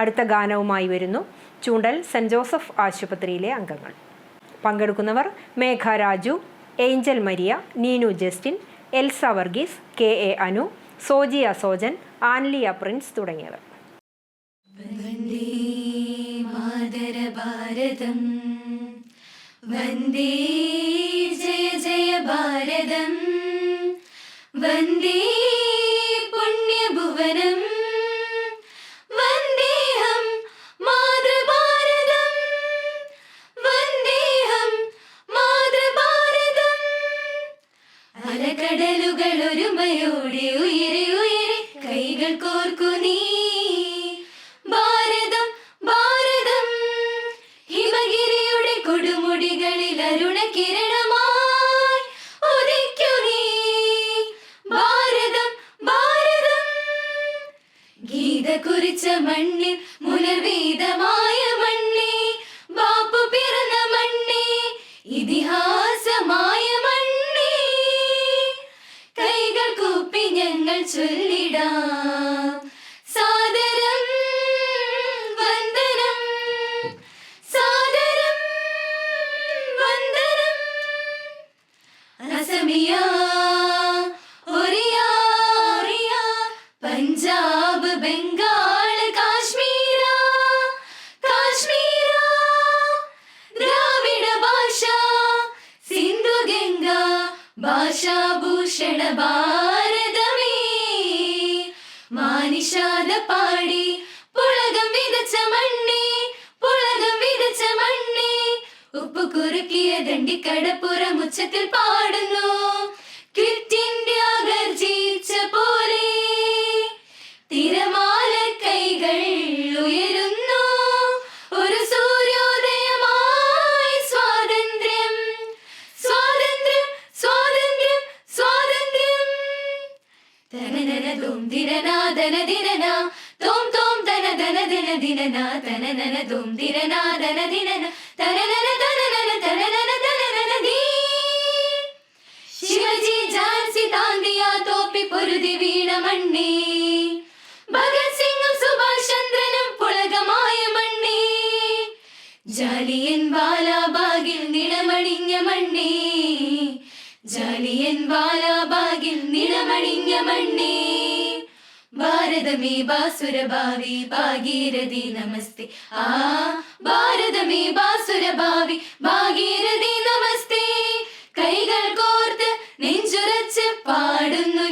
അടുത്ത ഗാനവുമായി വരുന്നു. ചൂണ്ടൽ saint Joseph ആശുപത്രിയിലെ അംഗങ്ങൾ. പങ്കെടുക്കുന്നവർ Megha Raju Angel Maria Neenu Justin Elsa Varghese K A Anu Sojia Sojan Anliya Prince തുടങ്ങിയവർ. വന്ദേ ജയ ജയ ഭാരതം. വന്ദേ അലകടലുകൾ ഒരുമയോടെ ഉയരെ ഉയരെ കൈകൾ കോർക്കു നീ. ഭാരതം ഭാരതം ഹിമഗിരിയുടെ കൊടുമുടികളിൽ അരുണ കിരണമായി ഉദിക്കു നീ. ഭാരതം ഭാരതം ഗീത കുറിച്ച മണ്ണിൽ മുനർവേദമായ ചൊല്ലിടാം. സാദരം വന്ദനം സാദരം വന്ദനം. അസമിയ ഒറിയ ഒറിയ പഞ്ചാബ് ബംഗാൾ കാശ്മീര കാശ്മീര ദ്രാവിഡ ഭാഷ സിന്ധു ഗംഗ ഭാഷാഭൂഷണ ഭാരതമേ மானிஷாத பாடி புலகம் விதச்ச மண்ணே புலகம் விதச்ச மண்ணே. உப்பு குறுக்கிய தண்டி கடப்புற முச்சத்தில் பாடு. തനനന തും ദിനനാദന ദിനന തോം തോം തന ധന ധന ദിനന തനനന തും ദിനനാദന ദിനന തനനന തനനന തനനന തനനന ദീ. ശിവജി ജാൻസി താന്തിയ തോപ്പി പൊരുതി വീണ മണ്ണി. ഭഗത് സിംഗും സുഭാഷ് ചന്ദ്രനും പുളകമായ മണ്ണി. ജാലിയൻ ജാലിയൻ വാലാബാഗിൽ നിണമണിഞ്ഞ മണ്ണേ. ഭാരതമേ ബാസുരഭാവി ഭാഗീരഥി നമസ്തേ. ആ ഭാരതമേ ബാസുരഭാവി ഭാഗീരഥി നമസ്തേ. കൈകൾ കോർത്ത് നെഞ്ചുറച്ച് പാടുന്നു